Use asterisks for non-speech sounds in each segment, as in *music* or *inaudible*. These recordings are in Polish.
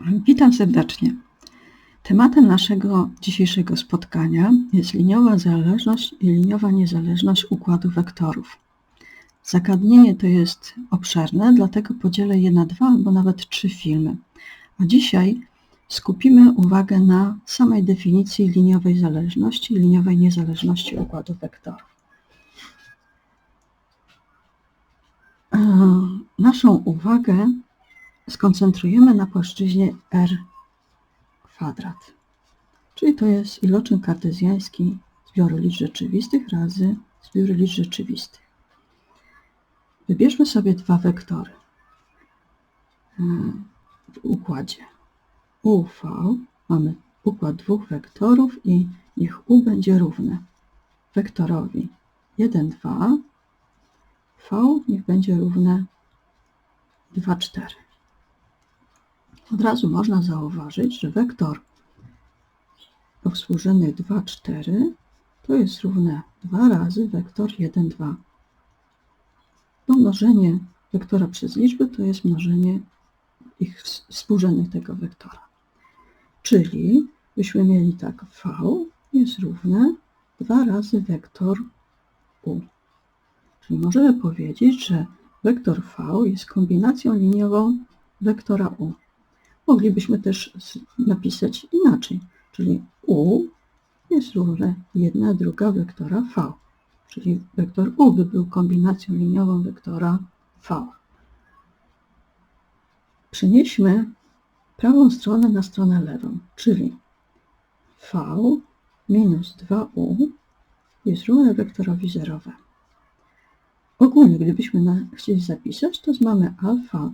Witam serdecznie. Tematem naszego dzisiejszego spotkania jest liniowa zależność i liniowa niezależność układu wektorów. Zagadnienie to jest obszerne, dlatego podzielę je na dwa albo nawet trzy filmy. A dzisiaj skupimy uwagę na samej definicji liniowej zależności i liniowej niezależności układu wektorów. E, Naszą uwagę skoncentrujemy na płaszczyźnie R kwadrat. Czyli to jest iloczyn kartezjański zbioru liczb rzeczywistych razy zbiór liczb rzeczywistych. Wybierzmy sobie dwa wektory w układzie. UV mamy układ dwóch wektorów i niech U będzie równe wektorowi 1, 2, V niech będzie równe 2, 4. Od razu można zauważyć, że wektor współrzędnych 2, 4 to jest równe 2 razy wektor 1, 2. Pomnożenie wektora przez liczby to jest mnożenie ich współrzędnych tego wektora. Czyli byśmy mieli tak V jest równe 2 razy wektor U. Czyli możemy powiedzieć, że wektor V jest kombinacją liniową wektora U. Moglibyśmy też napisać inaczej, czyli U jest równe 1 druga wektora V, czyli wektor U by był kombinacją liniową wektora V. Przenieśmy prawą stronę na stronę lewą, czyli V minus 2U jest równe wektorowi zerowemu. Ogólnie, gdybyśmy chcieli zapisać, to mamy alfa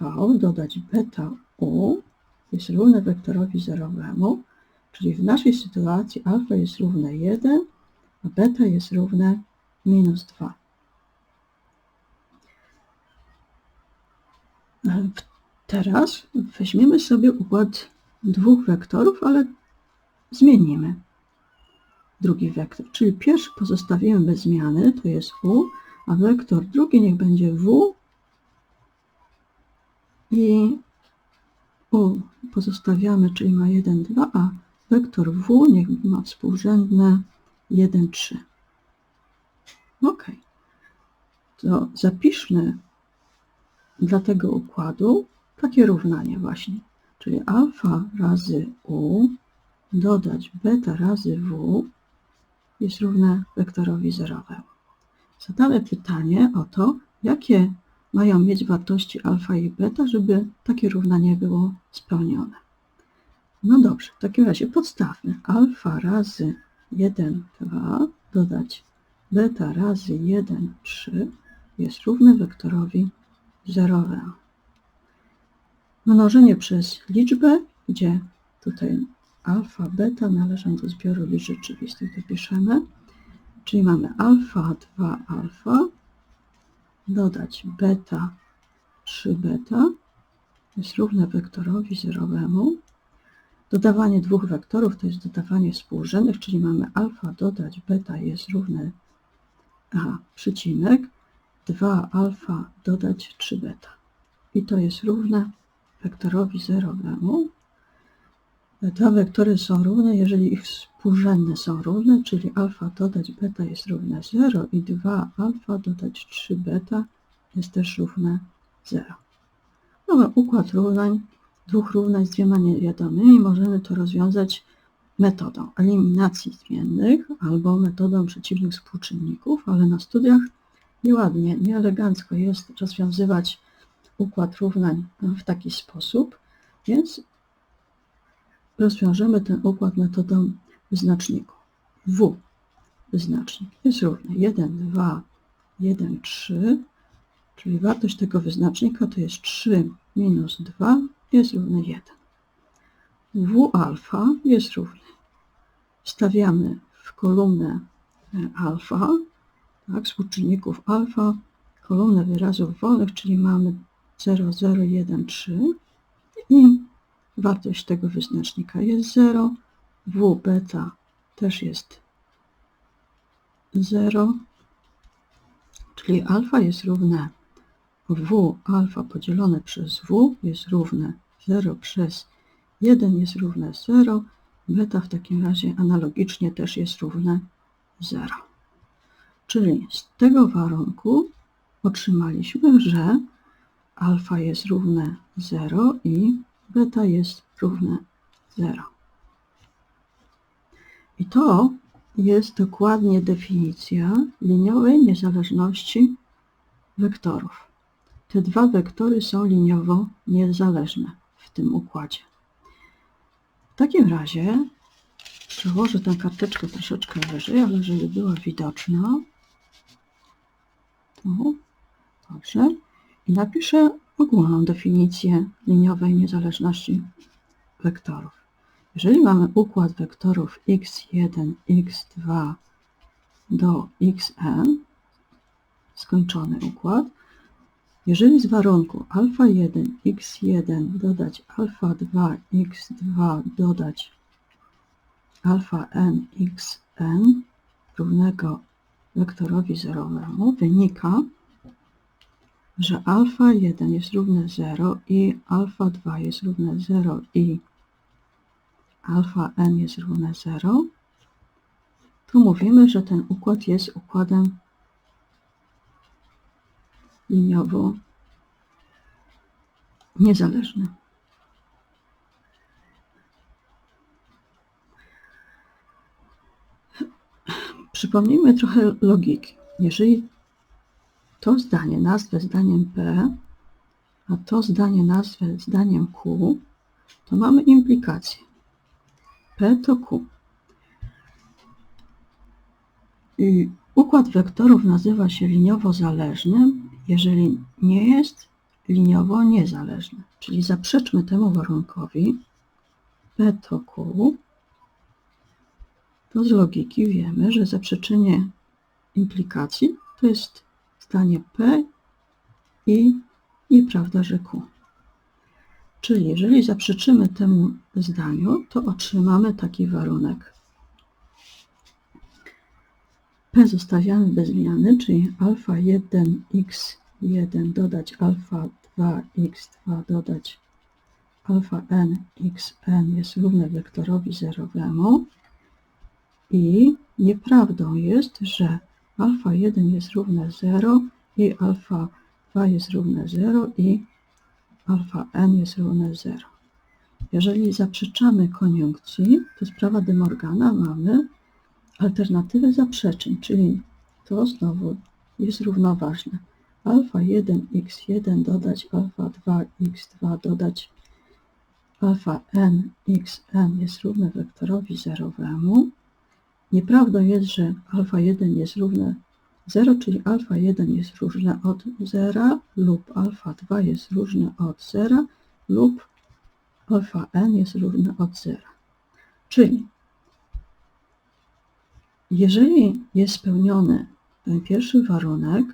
V dodać beta U jest równe wektorowi zerowemu, czyli w naszej sytuacji alfa jest równe 1, a beta jest równe minus 2. Teraz weźmiemy sobie układ dwóch wektorów, ale zmienimy drugi wektor. Czyli pierwszy pozostawimy bez zmiany, to jest U, a wektor drugi niech będzie W i U pozostawiamy, czyli ma 1, 2, a wektor W niech ma współrzędne 1, 3. Ok. To zapiszmy dla tego układu takie równanie właśnie, czyli alfa razy U dodać beta razy W jest równe wektorowi zerowemu. Zadamy pytanie o to, jakie mają mieć wartości alfa i beta, żeby takie równanie było spełnione. No dobrze, w takim razie podstawmy alfa razy 1, 2 dodać beta razy 1, 3 jest równe wektorowi zerowemu. Mnożenie przez liczbę, gdzie tutaj alfa, beta należą do zbioru liczb rzeczywistych, dopiszemy, czyli mamy alfa 2 alfa dodać beta 3 beta jest równe wektorowi zerowemu. Dodawanie dwóch wektorów to jest dodawanie współrzędnych, czyli mamy alfa dodać beta jest równe a przycinek 2 alfa dodać 3 beta. I to jest równe wektorowi zerowemu. Dwa wektory są równe, jeżeli ich współrzędne są równe, czyli alfa dodać beta jest równe 0 i 2 alfa dodać 3 beta jest też równe 0. Mamy układ równań, dwóch równań z dwiema niewiadomymi. Możemy to rozwiązać metodą eliminacji zmiennych albo metodą przeciwnych współczynników, ale na studiach nieładnie, nieelegancko jest rozwiązywać układ równań w taki sposób, więc rozwiążemy ten układ metodą wyznaczników. W wyznacznik jest równy 1, 2, 1, 3, czyli wartość tego wyznacznika to jest 3 minus 2 jest równy 1. W alfa jest równy. Wstawiamy w kolumnę e, alfa, tak, współczynników alfa, kolumnę wyrazów wolnych, czyli mamy 0, 0, 1, 3 i wartość tego wyznacznika jest 0, w beta też jest 0, czyli alfa jest równe w alfa podzielone przez w jest równe 0 przez 1 jest równe 0, beta w takim razie analogicznie też jest równe 0. Czyli z tego warunku otrzymaliśmy, że alfa jest równe 0 i beta jest równe 0. I to jest dokładnie definicja liniowej niezależności wektorów. Te dwa wektory są liniowo niezależne w tym układzie. W takim razie przełożę tę karteczkę troszeczkę wyżej, ale żeby była widoczna. Tu. Dobrze. I napiszę ogólną definicję liniowej niezależności wektorów. Jeżeli mamy układ wektorów x1, x2 do xn, skończony układ, jeżeli z warunku alfa 1 x1 dodać alfa 2 x2 dodać alfa n xn równego wektorowi zerowemu wynika, że alfa 1 jest równe 0 i alfa 2 jest równe 0 i alfa n jest równe 0, to mówimy, że ten układ jest układem liniowo niezależnym. Przypomnijmy trochę logiki. Jeżeli to zdanie nazwę zdaniem P, a to zdanie nazwę zdaniem Q, to mamy implikację. P to Q. Układ wektorów nazywa się liniowo zależnym, jeżeli nie jest liniowo niezależny. Czyli zaprzeczmy temu warunkowi P to Q, to z logiki wiemy, że zaprzeczenie implikacji to jest zdanie P i nieprawda, że Q. Czyli jeżeli zaprzeczymy temu zdaniu, to otrzymamy taki warunek. P zostawiamy bez zmiany, czyli alfa 1 x1 dodać alfa 2 x2 dodać alfa n xn jest równe wektorowi zerowemu i nieprawdą jest, że alfa 1 jest równe 0 i alfa 2 jest równe 0 i alfa n jest równe 0. Jeżeli zaprzeczamy koniunkcji, to sprawa de Morgana mamy alternatywę zaprzeczeń, czyli to znowu jest równoważne. Alfa 1 x1 dodać alfa 2 x2 dodać alfa n xn jest równe wektorowi zerowemu. Nieprawdą jest, że alfa 1 jest równe 0, czyli alfa 1 jest różne od 0 lub alfa 2 jest różne od 0 lub alfa n jest równe od 0. Czyli jeżeli jest spełniony ten pierwszy warunek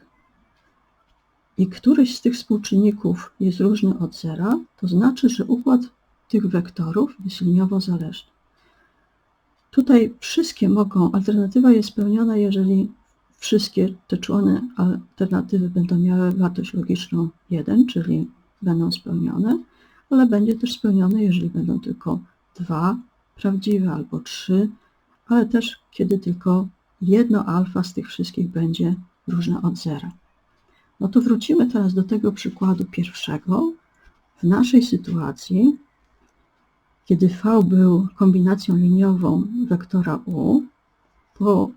i któryś z tych współczynników jest różny od zera, to znaczy, że układ tych wektorów jest liniowo zależny. Tutaj wszystkie mogą, alternatywa jest spełniona, jeżeli wszystkie te człony alternatywy będą miały wartość logiczną 1, czyli będą spełnione, ale będzie też spełnione, jeżeli będą tylko dwa prawdziwe albo trzy, ale też kiedy tylko jedno alfa z tych wszystkich będzie różne od zera. No to wrócimy teraz do tego przykładu pierwszego. W naszej sytuacji, kiedy V był kombinacją liniową wektora U, po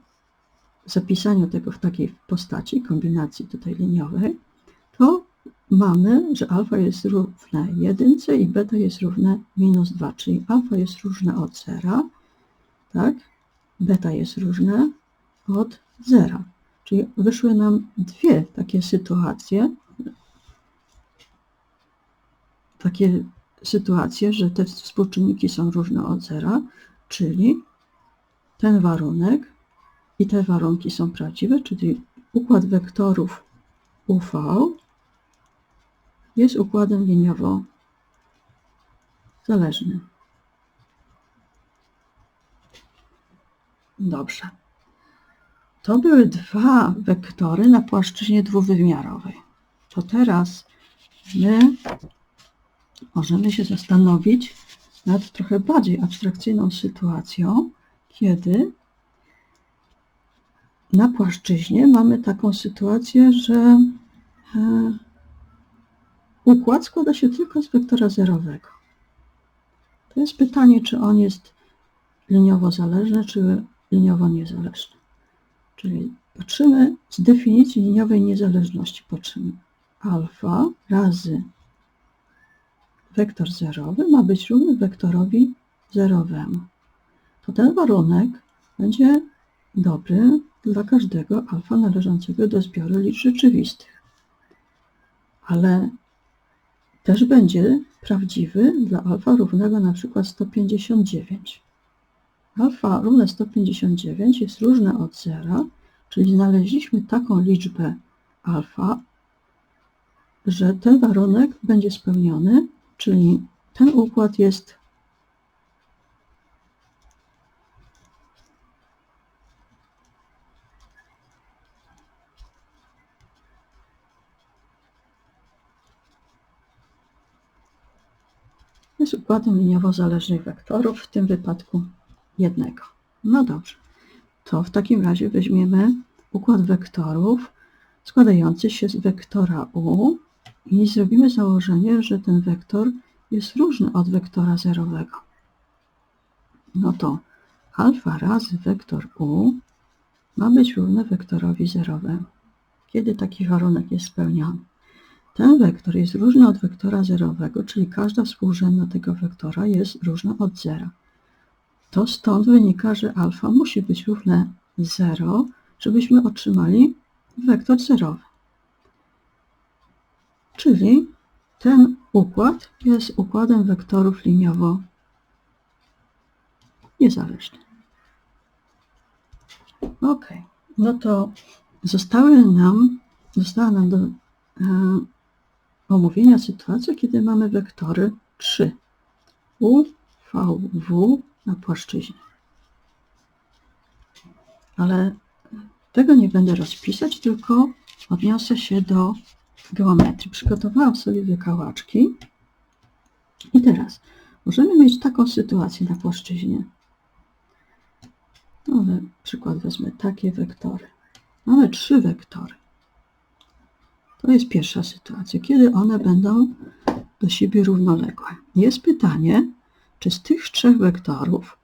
zapisaniu tego w takiej postaci, kombinacji tutaj liniowej, to mamy, że alfa jest równe 1 i beta jest równe minus 2, czyli alfa jest różne od zera, tak? beta jest różne od zera. Czyli wyszły nam dwie takie sytuacje, takie sytuacje, że te współczynniki są różne od zera, czyli ten warunek i te warunki są prawdziwe, czyli układ wektorów UV jest układem liniowo zależnym. Dobrze. To były dwa wektory na płaszczyźnie dwuwymiarowej. To teraz my możemy się zastanowić nad trochę bardziej abstrakcyjną sytuacją, kiedy na płaszczyźnie mamy taką sytuację, że e, układ składa się tylko z wektora zerowego. To jest pytanie, czy on jest liniowo zależny, czy liniowo niezależny. Czyli patrzymy z definicji liniowej niezależności, patrzymy alfa razy wektor zerowy ma być równy wektorowi zerowemu. To ten warunek będzie dobry dla każdego alfa należącego do zbioru liczb rzeczywistych. Ale też będzie prawdziwy dla alfa równego na przykład 159. Alfa równe 159 jest różne od zera, czyli znaleźliśmy taką liczbę alfa, że ten warunek będzie spełniony, czyli ten układ jest jest układem liniowo zależnych wektorów, w tym wypadku jednego. No dobrze, to w takim razie weźmiemy układ wektorów składający się z wektora u i zrobimy założenie, że ten wektor jest różny od wektora zerowego. No to alfa razy wektor u ma być równe wektorowi zerowemu. Kiedy taki warunek jest spełniony? Ten wektor jest różny od wektora zerowego, czyli każda współrzędna tego wektora jest różna od zera. To stąd wynika, że alfa musi być równe 0, żebyśmy otrzymali wektor zerowy. Czyli ten układ jest układem wektorów liniowo niezależnym. Ok, no to zostały nam, została nam do e, omówienia sytuacja, kiedy mamy wektory 3. U, V, W na płaszczyźnie. Ale tego nie będę rozpisać, tylko odniosę się do geometrii. Przygotowałam sobie wykałaczki. I teraz możemy mieć taką sytuację na płaszczyźnie. No, na przykład wezmę takie wektory. Mamy trzy wektory. To jest pierwsza sytuacja, kiedy one będą do siebie równoległe. Jest pytanie, czy z tych trzech wektorów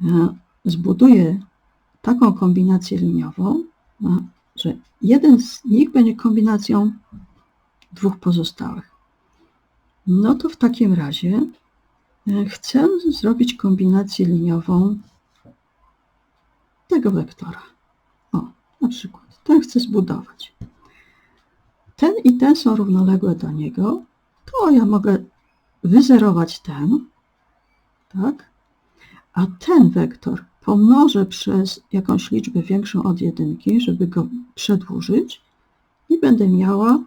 e, zbuduję taką kombinację liniową, e, że jeden z nich będzie kombinacją dwóch pozostałych. No to w takim razie e, chcę zrobić kombinację liniową tego wektora. O, na przykład ten chcę zbudować. Ten i ten są równoległe do niego, to ja mogę wyzerować ten, tak? A ten wektor pomnożę przez jakąś liczbę większą od jedynki, żeby go przedłużyć i będę miała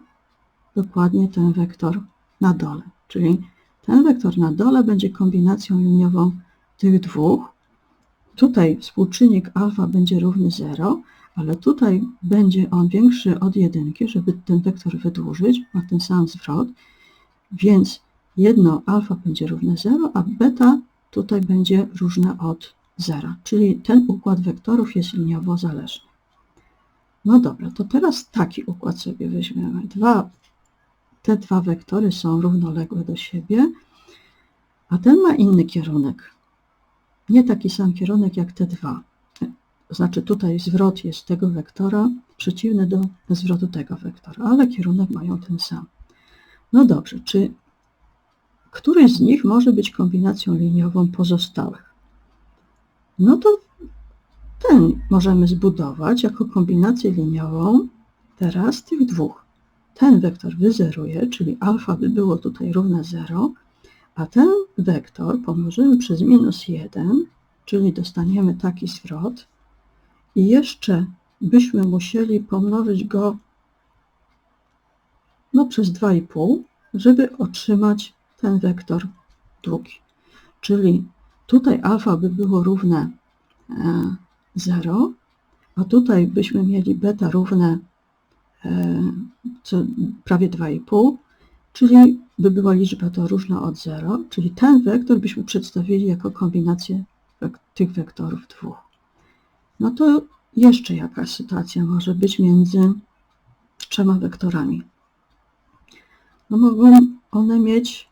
dokładnie ten wektor na dole. Czyli ten wektor na dole będzie kombinacją liniową tych dwóch. Tutaj współczynnik alfa będzie równy 0, ale tutaj będzie on większy od jedynki, żeby ten wektor wydłużyć, ma ten sam zwrot, więc jedno alfa będzie równe 0, a beta tutaj będzie różne od zera, czyli ten układ wektorów jest liniowo zależny. No dobra, to teraz taki układ sobie weźmiemy. Dwa, te dwa wektory są równoległe do siebie, a ten ma inny kierunek. Nie taki sam kierunek jak te dwa. To znaczy tutaj zwrot jest tego wektora przeciwny do zwrotu tego wektora, ale kierunek mają ten sam. No dobrze, czy któryś z nich może być kombinacją liniową pozostałych? No to ten możemy zbudować jako kombinację liniową teraz tych dwóch. Ten wektor wyzeruje, czyli alfa by było tutaj równe 0, a ten wektor pomnożymy przez minus 1, czyli dostaniemy taki zwrot i jeszcze byśmy musieli pomnożyć go no, przez 2,5, żeby otrzymać ten wektor drugi. Czyli tutaj alfa by było równe 0, e, a tutaj byśmy mieli beta równe e, prawie 2,5, czyli by była liczba to różna od 0, czyli ten wektor byśmy przedstawili jako kombinację tych wektorów dwóch. No to jeszcze jakaś sytuacja może być między trzema wektorami. No mogą one mieć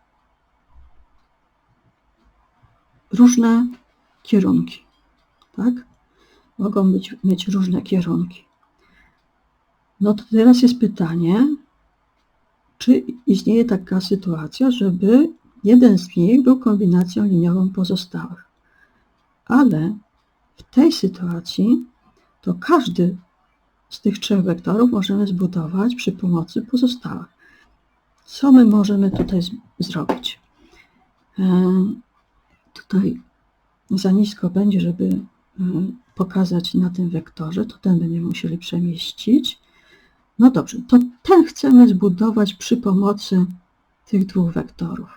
różne kierunki, tak? Mogą być, mieć różne kierunki. No to teraz jest pytanie, czy istnieje taka sytuacja, żeby jeden z nich był kombinacją liniową pozostałych. Ale w tej sytuacji to każdy z tych trzech wektorów możemy zbudować przy pomocy pozostałych. Co my możemy tutaj zrobić? Em, Tutaj za nisko będzie, żeby em, pokazać na tym wektorze, to ten będziemy musieli przemieścić. No dobrze, to ten chcemy zbudować przy pomocy tych dwóch wektorów.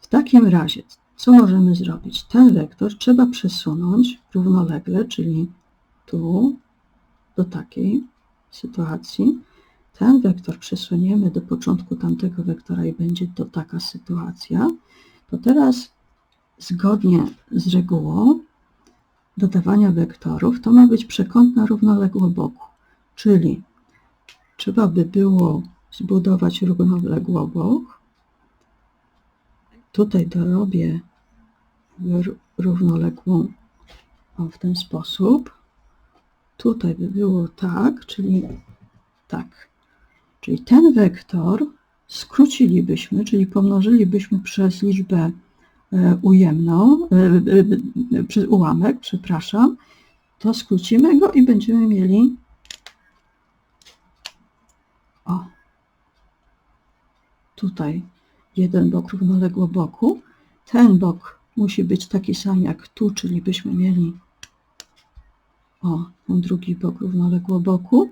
W takim razie, co możemy zrobić? Ten wektor trzeba przesunąć równolegle, czyli tu, do takiej sytuacji. Ten wektor przesuniemy do początku tamtego wektora i będzie to taka sytuacja. To teraz zgodnie z regułą dodawania wektorów to ma być przekąt na równoległoboku, czyli trzeba by było zbudować równoległobok. Tutaj dorobię równoległą o, w ten sposób. Tutaj by było tak, czyli tak. Czyli ten wektor skrócilibyśmy, czyli pomnożylibyśmy przez liczbę e, ujemną, e, e, przez ułamek, przepraszam, to skrócimy go i będziemy mieli o tutaj jeden bok równoległo boku. Ten bok musi być taki sam jak tu, czyli byśmy mieli o, ten drugi bok równoległo boku.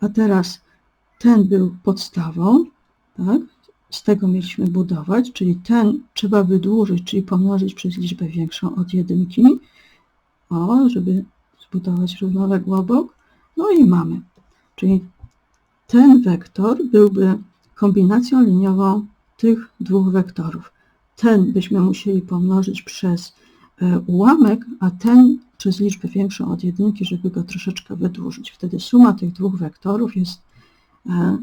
A teraz ten był podstawą, tak? Z tego mieliśmy budować, czyli ten trzeba wydłużyć, czyli pomnożyć przez liczbę większą od jedynki, o, żeby zbudować równoległobok. No i mamy. Czyli ten wektor byłby kombinacją liniową tych dwóch wektorów. Ten byśmy musieli pomnożyć przez e, ułamek, a ten przez liczbę większą od jedynki, żeby go troszeczkę wydłużyć. Wtedy suma tych dwóch wektorów jest, e,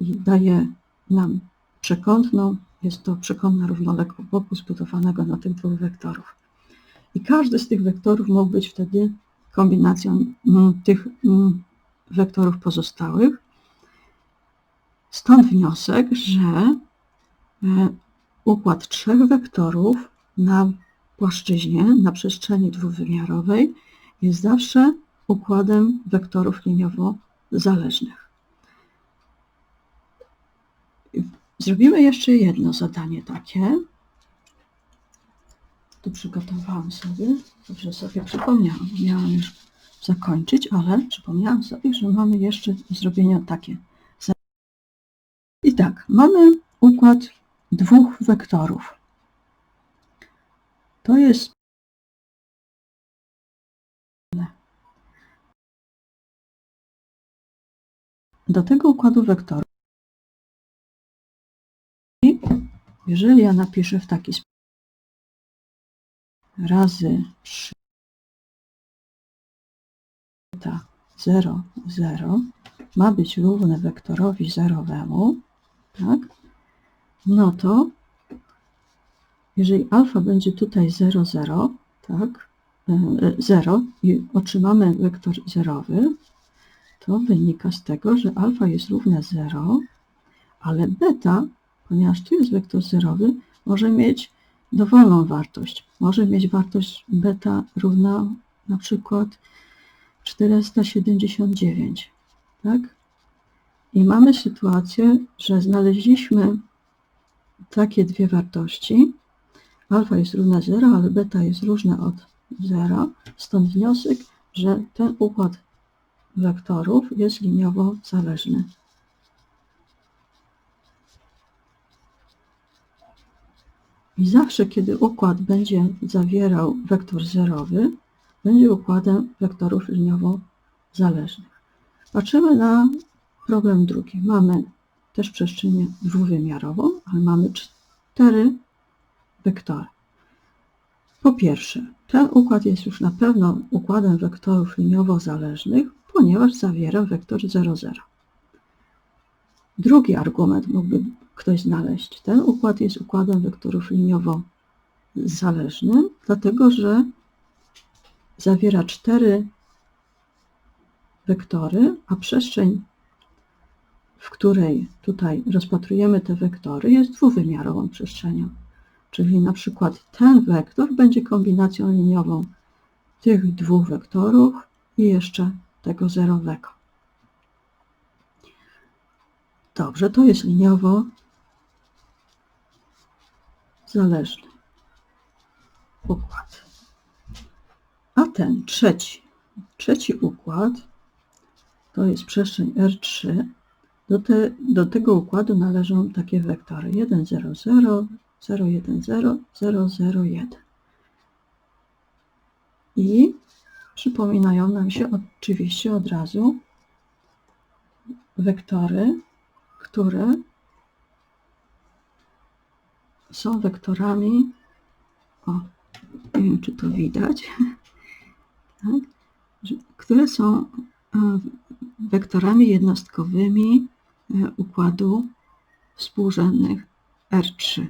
i daje nam przekątną, jest to przekątna równoległa boku zbudowanego na tych dwóch wektorów. I każdy z tych wektorów mógł być wtedy kombinacją mm, tych mm, wektorów pozostałych. Stąd wniosek, że układ trzech wektorów na płaszczyźnie, na przestrzeni dwuwymiarowej jest zawsze układem wektorów liniowo-zależnych. Zrobimy jeszcze jedno zadanie takie. Tu przygotowałam sobie, dobrze sobie przypomniałam, miałam już zakończyć, ale przypomniałam sobie, że mamy jeszcze do zrobienia takie. I tak, mamy układ dwóch wektorów. To jest do tego układu wektorów, jeżeli ja napiszę w taki sposób razy 3 0, 0 ma być równe wektorowi zerowemu, tak? No to jeżeli alfa będzie tutaj 0, 0, tak, e, 0 i otrzymamy wektor zerowy, to wynika z tego, że alfa jest równe 0, ale beta, ponieważ tu jest wektor zerowy, może mieć dowolną wartość. Może mieć wartość beta równa na przykład 479, tak? I mamy sytuację, że znaleźliśmy takie dwie wartości. Alfa jest równa 0, ale beta jest różna od 0. Stąd wniosek, że ten układ wektorów jest liniowo zależny. I zawsze, kiedy układ będzie zawierał wektor zerowy, będzie układem wektorów liniowo zależnych. Patrzymy na problem drugi. Mamy też przestrzeń dwuwymiarową, ale mamy cztery wektory. Po pierwsze, ten układ jest już na pewno układem wektorów liniowo-zależnych, ponieważ zawiera wektor 0, 0. Drugi argument mógłby ktoś znaleźć. Ten układ jest układem wektorów liniowo-zależnym, dlatego że zawiera cztery wektory, a przestrzeń, w której tutaj rozpatrujemy te wektory, jest dwuwymiarową przestrzenią. Czyli na przykład ten wektor będzie kombinacją liniową tych dwóch wektorów i jeszcze tego zerowego. Dobrze, to jest liniowo zależny układ. A ten trzeci, trzeci układ to jest przestrzeń R3. Do, te, do tego układu należą takie wektory 1, 0, 0, 0, 1, 0, 0, 0, 1. I przypominają nam się oczywiście od razu wektory, które są wektorami, o, nie wiem czy to widać, *laughs* tak, które są e, wektorami jednostkowymi układu współrzędnych R3.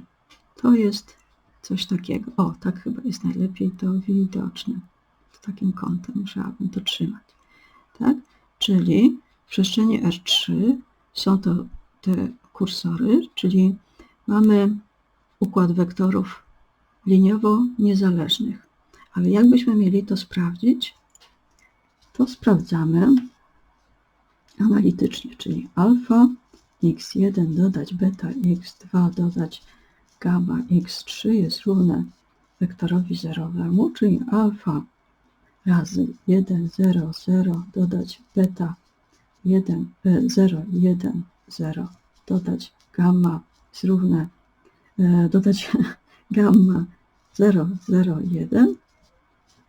To jest coś takiego. O, tak chyba jest najlepiej to widoczne. Z takim kątem musiałabym to trzymać. Tak? Czyli w przestrzeni R3 są to te kursory, czyli mamy układ wektorów liniowo niezależnych. Ale jakbyśmy mieli to sprawdzić, to sprawdzamy analitycznie, czyli alfa x1 dodać beta x2 dodać gamma x3 jest równe wektorowi zerowemu, czyli alfa razy 1, 0, 0 dodać beta 1, 0, 1, 0 dodać gamma jest równe, e, dodać *laughs* gamma 0, 0, 1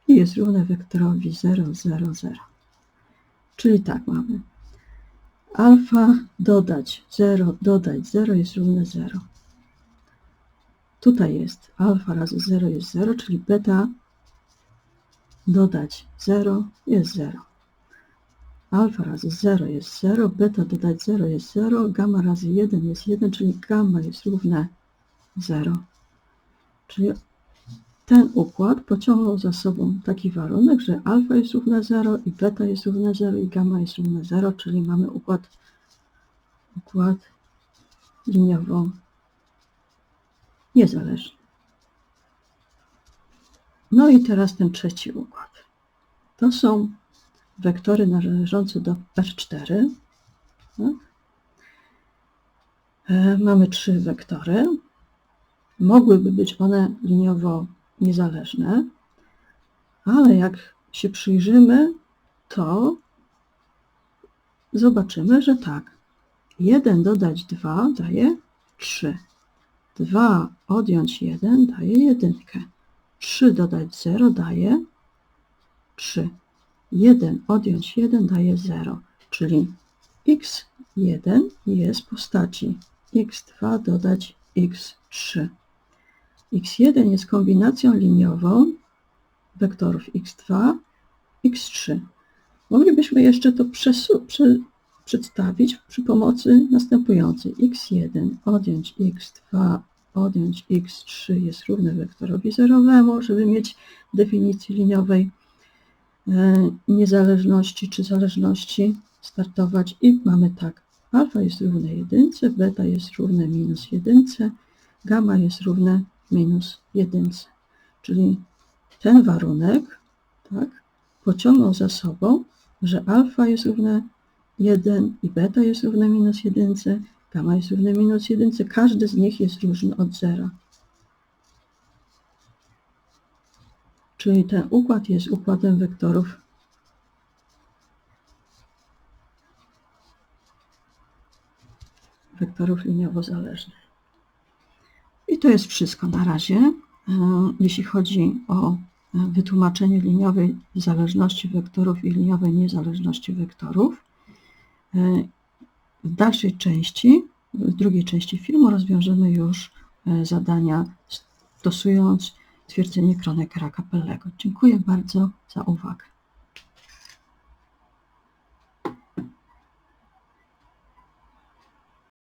i jest równe wektorowi 0, 0, 0. Czyli tak mamy alfa dodać 0, dodać 0 jest równe 0. Tutaj jest alfa razy 0 jest 0, czyli beta dodać 0 jest 0. Alfa razy 0 jest 0, beta dodać 0 jest 0, gamma razy 1 jest 1, czyli gamma jest równe 0. Czyli ten układ pociągnął za sobą taki warunek, że alfa jest równe 0 i beta jest równe 0 i gamma jest równe 0, czyli mamy układ, układ liniowo niezależny. No i teraz ten trzeci układ. To są wektory należące do R4. Tak? E, mamy trzy wektory. Mogłyby być one liniowo niezależne, ale jak się przyjrzymy, to zobaczymy, że tak. 1 dodać 2 daje 3. 2 odjąć 1 daje 1. 3 dodać 0 daje 3. 1 odjąć 1 daje 0, czyli x1 jest postaci x2 dodać x3 x1 jest kombinacją liniową wektorów x2, x3. Moglibyśmy jeszcze to prze, przedstawić przy pomocy następującej. x1 odjąć x2 odjąć x3 jest równe wektorowi zerowemu, żeby mieć definicję liniowej e, niezależności czy zależności startować i mamy tak, alfa jest równe jedynce, beta jest równe minus jedynce, gamma jest równe minus jedynce. Czyli ten warunek tak, pociągnął za sobą, że alfa jest równe 1 i beta jest równe minus jedynce, gamma jest równe minus jedynce. Każdy z nich jest różny od zera. Czyli ten układ jest układem wektorów wektorów liniowo zależnych. I to jest wszystko na razie, e, jeśli chodzi o e, wytłumaczenie liniowej zależności wektorów i liniowej niezależności wektorów. E, w dalszej części w drugiej części filmu rozwiążemy już zadania stosując twierdzenie Kronekera Capellego. Dziękuję bardzo za uwagę.